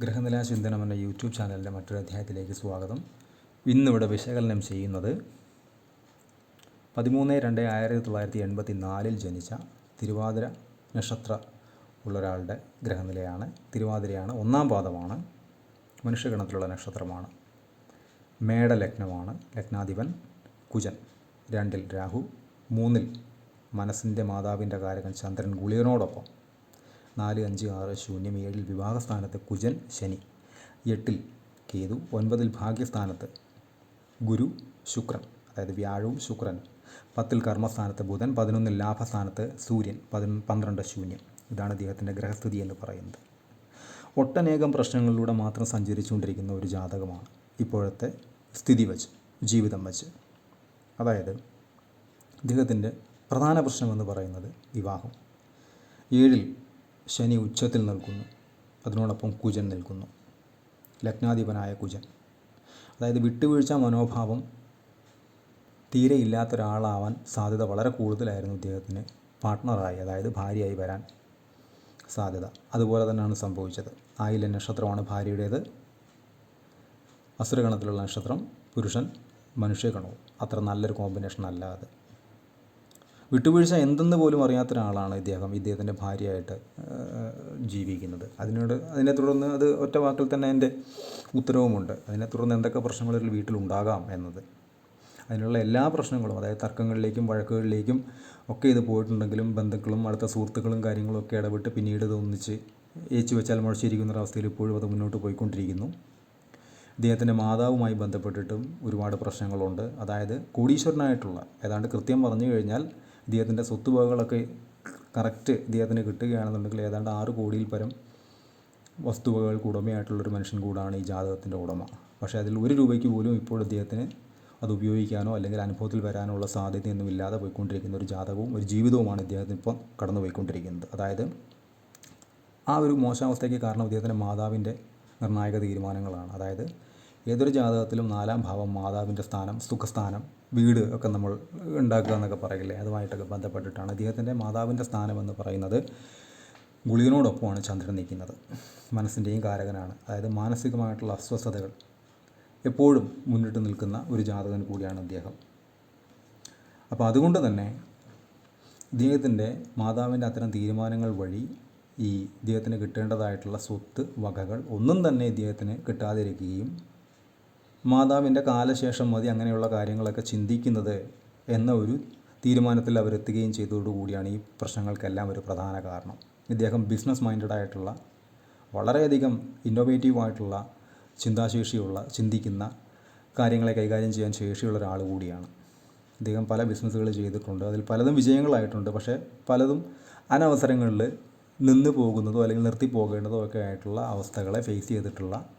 ഗ്രഹനില ചിന്തനം എന്ന യൂട്യൂബ് ചാനലിന്റെ മറ്റൊരു അധ്യായത്തിലേക്ക് സ്വാഗതം. ഇന്നിവിടെ വിശകലനം ചെയ്യുന്നത് പതിമൂന്ന് രണ്ട് ആയിരത്തി തൊള്ളായിരത്തി എൺപത്തി നാലിൽ ജനിച്ച തിരുവാതിര നക്ഷത്ര ഉള്ള ഒരാളുടെ ഗ്രഹനിലയാണ്. തിരുവാതിരയാണ് ഒന്നാം പാദമാണ്. മനുഷ്യഗണത്തിലുള്ള നക്ഷത്രമാണ്. മേടലഗ്നമാണ്. ലഗ്നാധിപൻ കുജൻ. രണ്ടിൽ രാഹു. മൂന്നിൽ മനസ്സിന്റെ മാതാവിന്റെ കാരകൻ ചന്ദ്രൻ ഗുളികനോടൊപ്പം. നാല് അഞ്ച് ആറ് ശൂന്യം ഏഴിൽ വിവാഹസ്ഥാനത്ത് കുജൻ ശനി. എട്ടിൽ കേതു ഒൻപതിൽ ഭാഗ്യസ്ഥാനത്ത് ഗുരു ശുക്രൻ അതായത് വ്യാഴവും ശുക്രനും പത്തിൽ കർമ്മസ്ഥാനത്ത് ബുധൻ പതിനൊന്നിൽ ലാഭസ്ഥാനത്ത് സൂര്യൻ പതി പന്ത്രണ്ട് ശൂന്യം. ഇതാണ് ഇദ്ദേഹത്തിന്റെ ഗ്രഹസ്ഥിതി എന്ന് പറയുന്നത്. ഒട്ടനേകം പ്രശ്നങ്ങളിലൂടെ മാത്രം സഞ്ചരിച്ചുകൊണ്ടിരിക്കുന്ന ഒരു ജാതകമാണ് ഇപ്പോഴത്തെ സ്ഥിതി വച്ച് ജീവിതം വച്ച്. അതായത് ഇദ്ദേഹത്തിന്റെ പ്രധാന പ്രശ്നമെന്ന് പറയുന്നത് വിവാഹം. ഏഴിൽ ശനി ഉച്ചത്തിൽ നിൽക്കുന്നു. അതിനോടൊപ്പം കുജൻ നിൽക്കുന്നു. ലഗ്നാധിപനായ കുജൻ. അതായത് വിട്ടുവീഴ്ച മനോഭാവം തീരെ ഇല്ലാത്ത ഒരാളാവാൻ സാധ്യത വളരെ കൂടുതലായിരുന്നു ഇദ്ദേഹത്തിന്. പാർട്ട്ണറായി അതായത് ഭാര്യയായി വരാൻ സാധ്യത. അതുപോലെ തന്നെയാണ് സംഭവിച്ചത്. ആയില നക്ഷത്രമാണ് ഭാര്യയുടേത്. അസുരഗണത്തിലുള്ള നക്ഷത്രം പുരുഷൻ മനുഷ്യഗണവും അത്ര നല്ലൊരു കോമ്പിനേഷൻ അല്ല അത്. വിട്ടുവീഴ്ച എന്തെന്ന് പോലും അറിയാത്ത ഒരാളാണ് ഇദ്ദേഹം ഇദ്ദേഹത്തിന്റെ ഭാര്യയായിട്ട് ജീവിക്കുന്നത്. അതിനോട് അതിനെ തുടർന്ന് അത് ഒറ്റ വാക്കിൽ തന്നെ എന്റെ ഉത്തരവുമുണ്ട്. അതിനെ തുടർന്ന് എന്തൊക്കെ പ്രശ്നങ്ങൾ ഒരു വീട്ടിലുണ്ടാകാം എന്നത്. അതിനുള്ള എല്ലാ പ്രശ്നങ്ങളും അതായത് തർക്കങ്ങളിലേക്കും വഴക്കുകളിലേക്കും ഒക്കെ ഇത് പോയിട്ടുണ്ടെങ്കിലും ബന്ധുക്കളും അടുത്ത സുഹൃത്തുക്കളും കാര്യങ്ങളും ഒക്കെ ഇടപെട്ട് പിന്നീട് ഇത് ഒന്നിച്ച് ഏച്ചു വെച്ചാൽ മുഴച്ചിരിക്കുന്ന ഒരവസ്ഥയിൽ ഇപ്പോഴും അത് മുന്നോട്ട് പോയിക്കൊണ്ടിരിക്കുന്നു. ഇദ്ദേഹത്തിന്റെ മാതാവുമായി ബന്ധപ്പെട്ടിട്ടും ഒരുപാട് പ്രശ്നങ്ങളുണ്ട്. അതായത് കോടീശ്വരനായിട്ടുള്ള ഏതാണ്ട് കൃത്യം പറഞ്ഞു കഴിഞ്ഞാൽ ഇദ്ദേഹത്തിന്റെ സ്വത്തുവകകളൊക്കെ കറക്റ്റ് ഇദ്ദേഹത്തിന് കിട്ടുകയാണെന്നുണ്ടെങ്കിൽ ഏതാണ്ട് ആറ് കോടിയിൽ പരം വസ്തുവകകൾക്ക് ഉടമയായിട്ടുള്ളൊരു മനുഷ്യൻ കൂടാണ് ഈ ജാതകത്തിന്റെ ഉടമ. പക്ഷേ അതിൽ ഒരു രൂപയ്ക്ക് പോലും ഇപ്പോൾ ഇദ്ദേഹത്തിന് അത് ഉപയോഗിക്കാനോ അല്ലെങ്കിൽ അനുഭവത്തിൽ വരാനോ ഉള്ള സാധ്യതയൊന്നും ഇല്ലാതെ പോയിക്കൊണ്ടിരിക്കുന്ന ഒരു ജാതകവും ഒരു ജീവിതവുമാണ് ഇദ്ദേഹത്തിന് ഇപ്പോൾ കടന്നു പോയിക്കൊണ്ടിരിക്കുന്നത്. അതായത് ആ ഒരു മോശാവസ്ഥയ്ക്ക് കാരണം ഇദ്ദേഹത്തിന്റെ മാതാവിന്റെ നിർണായക തീരുമാനങ്ങളാണ്. അതായത് ഏതൊരു ജാതകത്തിലും നാലാം ഭാവം മാതാവിന്റെ സ്ഥാനം സുഖസ്ഥാനം വീട് ഒക്കെ നമ്മൾ ഉണ്ടാക്കുക എന്നൊക്കെ പറയില്ലേ? അതുമായിട്ടൊക്കെ ബന്ധപ്പെട്ടിട്ടാണ് അദ്ദേഹത്തിന്റെ മാതാവിന്റെ സ്ഥാനം എന്ന് പറയുന്നത് ഗുളികനോടൊപ്പമാണ് ചന്ദ്രൻ നിൽക്കുന്നത്. മനസ്സിന്റെയും കാരകനാണ്. അതായത് മാനസികമായിട്ടുള്ള അസ്വസ്ഥതകൾ എപ്പോഴും മുന്നിട്ട് നിൽക്കുന്ന ഒരു ജാതകൻ കൂടിയാണ് അദ്ദേഹം അപ്പോൾ അതുകൊണ്ട് തന്നെ ഇദ്ദേഹത്തിന്റെ മാതാവിന്റെ അത്തരം തീരുമാനങ്ങൾ വഴി ഈ ഇദ്ദേഹത്തിന് കിട്ടേണ്ടതായിട്ടുള്ള സ്വത്ത് വകകൾ ഒന്നും തന്നെ ഇദ്ദേഹത്തിന് കിട്ടാതിരിക്കുകയും മാതാവിന്റെ കാലശേഷം മതി അങ്ങനെയുള്ള കാര്യങ്ങളൊക്കെ ചിന്തിക്കുന്നത് എന്ന ഒരു തീരുമാനത്തിൽ അവരെത്തുകയും ചെയ്തതോടുകൂടിയാണ് ഈ പ്രശ്നങ്ങൾക്കെല്ലാം ഒരു പ്രധാന കാരണം. ഇദ്ദേഹം ബിസിനസ് മൈൻഡഡ് ആയിട്ടുള്ള വളരെയധികം ഇന്നോവേറ്റീവ് ആയിട്ടുള്ള ചിന്താശേഷിയുള്ള ചിന്തിക്കുന്ന കാര്യങ്ങളെ കൈകാര്യം ചെയ്യാൻ ശേഷിയുള്ള ഒരാൾ കൂടിയാണ്. അദ്ദേഹം പല ബിസിനസ്സുകൾ ചെയ്തിട്ടുണ്ട്. അതിൽ പലതും വിജയങ്ങളായിട്ടുണ്ട്. പക്ഷേ പലതും അനവസരങ്ങളിൽ നിന്ന് പോകുന്നതോ അല്ലെങ്കിൽ നിർത്തി പോകേണ്ടതോ ഒക്കെ ആയിട്ടുള്ള അവസ്ഥകളെ ഫേസ് ചെയ്തിട്ടുള്ള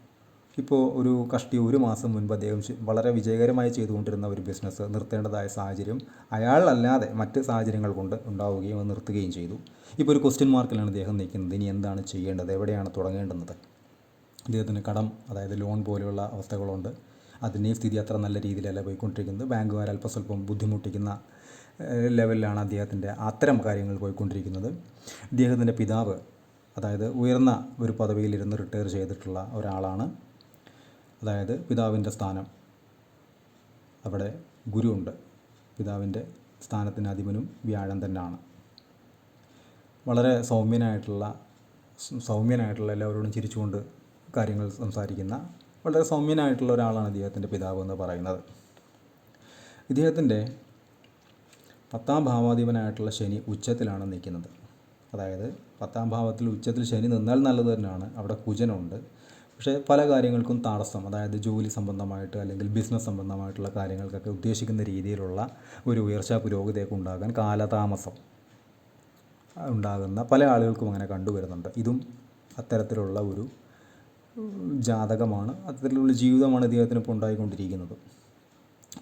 ഇപ്പോൾ ഒരു കഷ്ടി ഒരു മാസം മുൻപ് അദ്ദേഹം വളരെ വിജയകരമായി ചെയ്തുകൊണ്ടിരുന്ന ഒരു ബിസിനസ് നിർത്തേണ്ടതായ സാഹചര്യം അയാളല്ലാതെ മറ്റ് സാഹചര്യങ്ങൾ കൊണ്ട് ഉണ്ടാവുകയും അത് നിർത്തുകയും ചെയ്തു. ഇപ്പോൾ ഒരു ക്വസ്റ്റ്യൻ മാർക്കിലാണ് അദ്ദേഹം നിൽക്കുന്നത്. ഇനി എന്താണ് ചെയ്യേണ്ടത്? എവിടെയാണ് തുടങ്ങേണ്ടുന്നത്? അദ്ദേഹത്തിന് കടം അതായത് ലോൺ പോലെയുള്ള അവസ്ഥകളുണ്ട്. അതിന്റെയും സ്ഥിതി അത്ര നല്ല രീതിയിലല്ല പോയിക്കൊണ്ടിരിക്കുന്നത്. ബാങ്കുകാർ അല്പം സ്വല്പം ബുദ്ധിമുട്ടിക്കുന്ന ലെവലിലാണ് അദ്ദേഹത്തിന്റെ അത്തരം കാര്യങ്ങൾ പോയിക്കൊണ്ടിരിക്കുന്നത്. അദ്ദേഹത്തിന്റെ പിതാവ് അതായത് ഉയർന്ന ഒരു പദവിയിലിരുന്ന് റിട്ടയർ ചെയ്തിട്ടുള്ള ഒരാളാണ്. അതായത് പിതാവിന്റെ സ്ഥാനം. അവിടെ ഗുരുവുണ്ട് പിതാവിന്റെ സ്ഥാനത്തിന് അധിപനും വ്യാഴം തന്നെയാണ്. വളരെ സൗമ്യനായിട്ടുള്ള സൗമ്യനായിട്ടുള്ള എല്ലാവരോടും ചിരിച്ചുകൊണ്ട് കാര്യങ്ങൾ സംസാരിക്കുന്ന വളരെ സൗമ്യനായിട്ടുള്ള ഒരാളാണ് ഇദ്ദേഹത്തിന്റെ പിതാവ് എന്ന് പറയുന്നത്. ഇദ്ദേഹത്തിന്റെ പത്താം ഭാവാധിപനായിട്ടുള്ള ശനി ഉച്ചത്തിലാണ് നിൽക്കുന്നത്. അതായത് പത്താം ഭാവത്തിൽ ഉച്ചത്തിൽ ശനി നിന്നാൽ നല്ലത് തന്നെയാണ്. അവിടെ കുജനുണ്ട്. പക്ഷേ പല കാര്യങ്ങൾക്കും തടസ്സം അതായത് ജോലി സംബന്ധമായിട്ട് അല്ലെങ്കിൽ ബിസിനസ് സംബന്ധമായിട്ടുള്ള കാര്യങ്ങൾക്കൊക്കെ ഉദ്ദേശിക്കുന്ന രീതിയിലുള്ള ഒരു ഉയർച്ച പുരോഗതിയൊക്കെ ഉണ്ടാകാൻ കാലതാമസം ഉണ്ടാകുന്ന പല ആളുകൾക്കും അങ്ങനെ കണ്ടുവരുന്നുണ്ട്. ഇതും അത്തരത്തിലുള്ള ഒരു ജാതകമാണ് അത്തരത്തിലുള്ള ജീവിതമാണ് ഇദ്ദേഹത്തിന് ഇപ്പോൾ ഉണ്ടായിക്കൊണ്ടിരിക്കുന്നത്.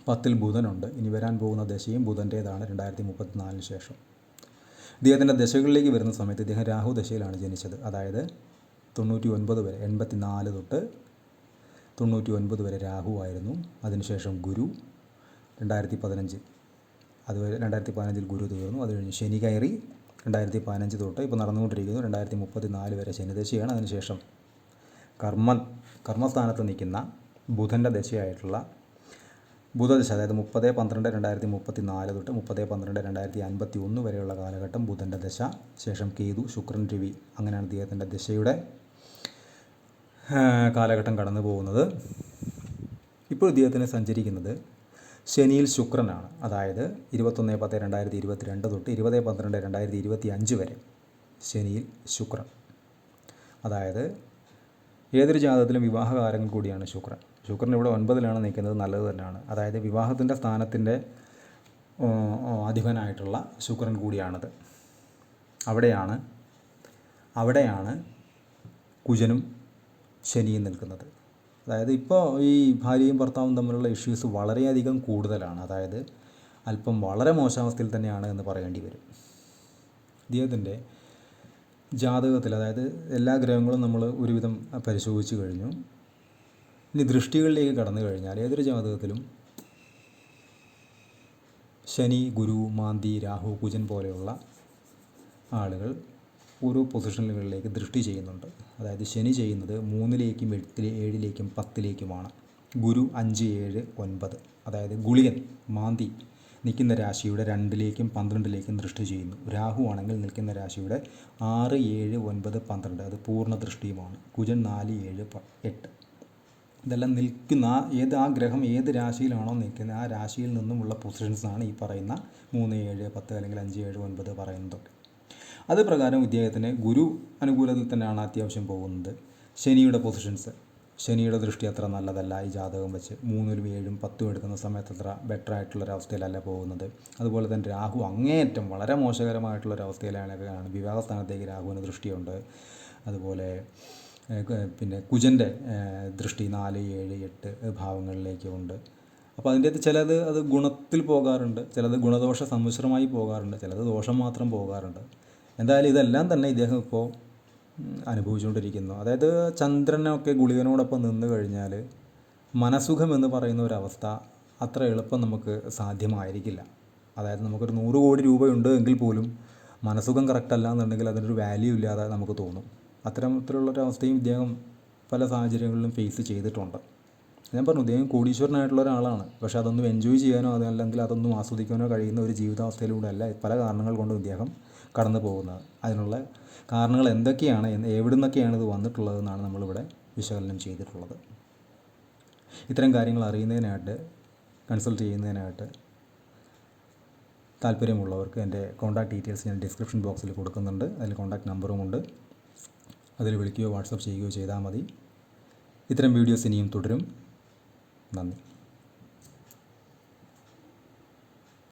പത്തിൽ ബുധനുണ്ട് ഇനി വരാൻ പോകുന്ന ദശയും ബുധന്റേതാണ് രണ്ടായിരത്തി മുപ്പത്തിനാലിന് ശേഷം. ഇദ്ദേഹത്തിന്റെ ദശകളിലേക്ക് വരുന്ന സമയത്ത് ഇദ്ദേഹം രാഹു ദശയിലാണ് ജനിച്ചത്. അതായത് തൊണ്ണൂറ്റി ഒൻപത് വരെ എൺപത്തി നാല് തൊട്ട് തൊണ്ണൂറ്റി ഒൻപത് വരെ രാഹു ആയിരുന്നു. അതിനുശേഷം ഗുരു രണ്ടായിരത്തി പതിനഞ്ച് അതുവരെ രണ്ടായിരത്തി പതിനഞ്ചിൽ ഗുരു തീർന്നു. അത് കഴിഞ്ഞ് ശനി കയറി രണ്ടായിരത്തി പതിനഞ്ച് തൊട്ട് ഇപ്പോൾ നടന്നുകൊണ്ടിരിക്കുന്നു. രണ്ടായിരത്തി മുപ്പത്തി നാല് വരെ ശനിദശയാണ് അതിനുശേഷം കർമ്മ കർമ്മസ്ഥാനത്ത് നിൽക്കുന്ന ബുധന്റെ ദശയായിട്ടുള്ള ബുധദശ അതായത് മുപ്പത് പന്ത്രണ്ട് രണ്ടായിരത്തി മുപ്പത്തി നാല് തൊട്ട് മുപ്പത് പന്ത്രണ്ട് രണ്ടായിരത്തി അൻപത്തി ഒന്ന് വരെയുള്ള കാലഘട്ടം ബുധന്റെ ദശ. ശേഷം കേതു ശുക്രൻ രവി അങ്ങനെയാണ് അദ്ദേഹത്തിന്റെ ദശയുടെ കാലഘട്ടം കടന്നു പോകുന്നത്. ഇപ്പോൾ ഇദ്ദേഹത്തിന് സഞ്ചരിക്കുന്നത് ശനിയിൽ ശുക്രനാണ്. അതായത് ഇരുപത്തൊന്ന് പത്ത് രണ്ടായിരത്തി ഇരുപത്തി രണ്ട് തൊട്ട് ഇരുപത് പന്ത്രണ്ട് രണ്ടായിരത്തി ഇരുപത്തി അഞ്ച് വരെ ശനിയിൽ ശുക്രൻ. അതായത് ഏതൊരു ജാതത്തിലും വിവാഹകാരങ്ങൾ കൂടിയാണ് ശുക്രൻ. ശുക്രൻ ഇവിടെ ഒൻപതിലാണ് നിൽക്കുന്നത് നല്ലത് തന്നെയാണ്. അതായത് വിവാഹത്തിന്റെ സ്ഥാനത്തിന്റെ അധിപനായിട്ടുള്ള ശുക്രൻ കൂടിയാണത്. അവിടെയാണ് അവിടെയാണ് കുജനും ശനിയും നിൽക്കുന്നത്. അതായത് ഇപ്പോൾ ഈ ഭാര്യയും ഭർത്താവും തമ്മിലുള്ള ഇഷ്യൂസ് വളരെയധികം കൂടുതലാണ്. അതായത് അല്പം വളരെ മോശാവസ്ഥയിൽ തന്നെയാണ് എന്ന് പറയേണ്ടി വരും. ഇദ്ദേഹത്തിന്റെ ജാതകത്തിൽ അതായത് എല്ലാ ഗ്രഹങ്ങളും നമ്മൾ ഒരുവിധം പരിശോധിച്ച് കഴിഞ്ഞു. ഇനി ദൃഷ്ടികളിലേക്ക് കടന്നു കഴിഞ്ഞാൽ ഏതൊരു ജാതകത്തിലും ശനി ഗുരു മാന്തി രാഹു കുജൻ പോലെയുള്ള ആളുകൾ ഓരോ പൊസിഷനുകളിലേക്ക് ദൃഷ്ടി ചെയ്യുന്നുണ്ട്. അതായത് ശനി ചെയ്യുന്നത് മൂന്നിലേക്കും എട്ടിലെ ഏഴിലേക്കും പത്തിലേക്കുമാണ്. ഗുരു അഞ്ച് ഏഴ് ഒൻപത്. അതായത് ഗുളികൻ മാന്തി നിൽക്കുന്ന രാശിയുടെ രണ്ടിലേക്കും പന്ത്രണ്ടിലേക്കും ദൃഷ്ടി ചെയ്യുന്നു. രാഹു ആണെങ്കിൽ നിൽക്കുന്ന രാശിയുടെ ആറ് ഏഴ് ഒൻപത് പന്ത്രണ്ട്. അത് പൂർണ ദൃഷ്ടിയുമാണ് കുജൻ നാല് ഏഴ് എട്ട്. ഇതെല്ലാം നിൽക്കുന്ന ഏത് ആ ഗ്രഹം ഏത് രാശിയിലാണോ നിൽക്കുന്നത് ആ രാശിയിൽ നിന്നുമുള്ള പൊസിഷൻസാണ് ഈ പറയുന്ന മൂന്ന് ഏഴ് പത്ത് അല്ലെങ്കിൽ അഞ്ച് ഏഴ് ഒൻപത് പറയുന്നതൊക്കെ അത് പ്രകാരം ഇദ്ദേഹത്തിന് ഗുരു അനുകൂലത്തിൽ തന്നെയാണ് അത്യാവശ്യം പോകുന്നത്. ശനിയുടെ പൊസിഷൻസ് ശനിയുടെ ദൃഷ്ടി അത്ര നല്ലതല്ല. ഈ ജാതകം വെച്ച് മൂന്നിലും ഏഴും പത്തും എടുക്കുന്ന സമയത്ത് അത്ര ബെറ്റർ ആയിട്ടുള്ളൊരവസ്ഥയിലല്ല പോകുന്നത്. അതുപോലെ തന്നെ രാഹു അങ്ങേയറ്റം വളരെ മോശകരമായിട്ടുള്ളൊരവസ്ഥയിലാണ് വിവാഹ സ്ഥാനത്തേക്ക് രാഹുവിന് ദൃഷ്ടിയുണ്ട്. അതുപോലെ പിന്നെ കുജന്റെ ദൃഷ്ടി നാല് ഏഴ് എട്ട് ഭാവങ്ങളിലേക്കുണ്ട് അപ്പോൾ അതിന്റെ അകത്ത് ചിലത് അത് ഗുണത്തിൽ പോകാറുണ്ട്. ചിലത് ഗുണദോഷ സമ്മിശ്രമായി പോകാറുണ്ട്. ചിലത് ദോഷം മാത്രം പോകാറുണ്ട്. എന്തായാലും ഇതെല്ലാം തന്നെ ഇദ്ദേഹം ഇപ്പോൾ അനുഭവിച്ചുകൊണ്ടിരിക്കുന്നു. അതായത് ചന്ദ്രനൊക്കെ ഗുളികനോടൊപ്പം നിന്ന് കഴിഞ്ഞാൽ മനസുഖം എന്ന് പറയുന്ന ഒരവസ്ഥ അത്ര എളുപ്പം നമുക്ക് സാധ്യമായിരിക്കില്ല. അതായത് നമുക്കൊരു നൂറ് കോടി രൂപയുണ്ട് എങ്കിൽ പോലും മനസുഖം കറക്റ്റ് അല്ല എന്നുണ്ടെങ്കിൽ അതിനൊരു വാല്യൂ ഇല്ലാതെ നമുക്ക് തോന്നും. അത്തരത്തിലുള്ളൊരു അവസ്ഥയും ഇദ്ദേഹം പല സാഹചര്യങ്ങളിലും ഫേസ് ചെയ്തിട്ടുണ്ട്. ഞാൻ പറഞ്ഞു ഇദ്ദേഹം കോടീശ്വരനായിട്ടുള്ള ഒരാളാണ്. പക്ഷേ അതൊന്നും എൻജോയ് ചെയ്യാനോ അതല്ലെങ്കിൽ അതൊന്നും ആസ്വദിക്കാനോ കഴിയുന്ന ഒരു ജീവിതാവസ്ഥയിലൂടെ അല്ല പല കാരണങ്ങൾ കൊണ്ടും ഇദ്ദേഹം കടന്നു പോകുന്നത്. അതിനുള്ള കാരണങ്ങൾ എന്തൊക്കെയാണ് എവിടെ നിന്നൊക്കെയാണ് ഇത് വന്നിട്ടുള്ളതെന്നാണ് നമ്മളിവിടെ വിശകലനം ചെയ്തിട്ടുള്ളത്. ഇത്തരം കാര്യങ്ങൾ അറിയുന്നതിനായിട്ട് കൺസൾട്ട് ചെയ്യുന്നതിനായിട്ട് താല്പര്യമുള്ളവർക്ക് എന്റെ കോൺടാക്ട് ഡീറ്റെയിൽസ് ഞാൻ ഡിസ്ക്രിപ്ഷൻ ബോക്സിൽ കൊടുക്കുന്നുണ്ട്. അതിൽ കോൺടാക്ട് നമ്പറുമുണ്ട് അതിൽ വിളിക്കുകയോ വാട്സപ്പ് ചെയ്യുകയോ ചെയ്താൽ മതി. ഇത്തരം വീഡിയോസ് ഇനിയും തുടരും. നന്ദി.